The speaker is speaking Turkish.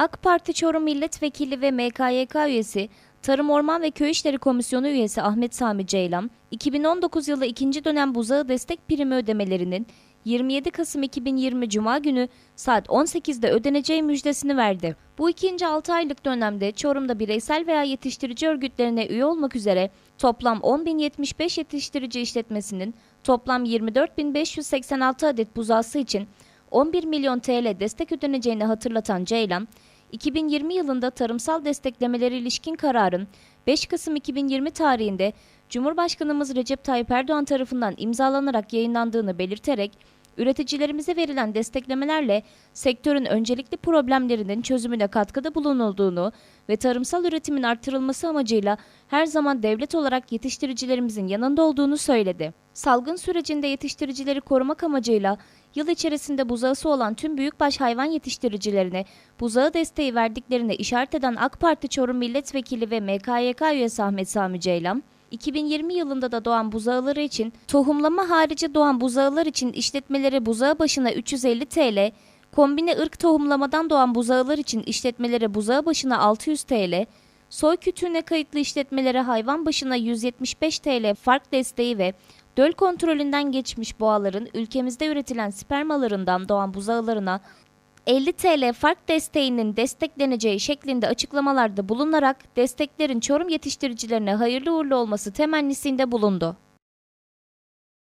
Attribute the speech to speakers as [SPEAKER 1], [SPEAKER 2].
[SPEAKER 1] AK Parti Çorum Milletvekili ve MKYK üyesi, Tarım Orman ve Köy İşleri Komisyonu üyesi Ahmet Sami Ceylan, 2019 yılı ikinci dönem buzağı destek primi ödemelerinin 27 Kasım 2020 Cuma günü saat 18'de ödeneceği müjdesini verdi. Bu ikinci 6 aylık dönemde Çorum'da bireysel veya yetiştirici örgütlerine üye olmak üzere toplam 10.075 yetiştirici işletmesinin toplam 24.586 adet buzağısı için 11 milyon TL destek ödeneceğini hatırlatan Ceylan, 2020 yılında tarımsal desteklemeleri ilişkin kararın 5 Kasım 2020 tarihinde Cumhurbaşkanımız Recep Tayyip Erdoğan tarafından imzalanarak yayınlandığını belirterek, üreticilerimize verilen desteklemelerle sektörün öncelikli problemlerinin çözümüne katkıda bulunulduğunu ve tarımsal üretimin artırılması amacıyla her zaman devlet olarak yetiştiricilerimizin yanında olduğunu söyledi. Salgın sürecinde yetiştiricileri korumak amacıyla yıl içerisinde buzağısı olan tüm büyükbaş hayvan yetiştiricilerine buzağı desteği verdiklerine işaret eden AK Parti Çorum Milletvekili ve MKYK üyesi Ahmet Sami Ceylan, 2020 yılında da doğan buzağıları için tohumlama harici doğan buzağılar için işletmelere buzağı başına 350 TL, kombine ırk tohumlamadan doğan buzağılar için işletmelere buzağı başına 600 TL, soy kütüğüne kayıtlı işletmelere hayvan başına 175 TL fark desteği ve döl kontrolünden geçmiş boğaların ülkemizde üretilen spermalarından doğan buzağılarına 50 TL fark desteğinin destekleneceği şeklinde açıklamalarda bulunarak desteklerin Çorum yetiştiricilerine hayırlı uğurlu olması temennisinde bulundu.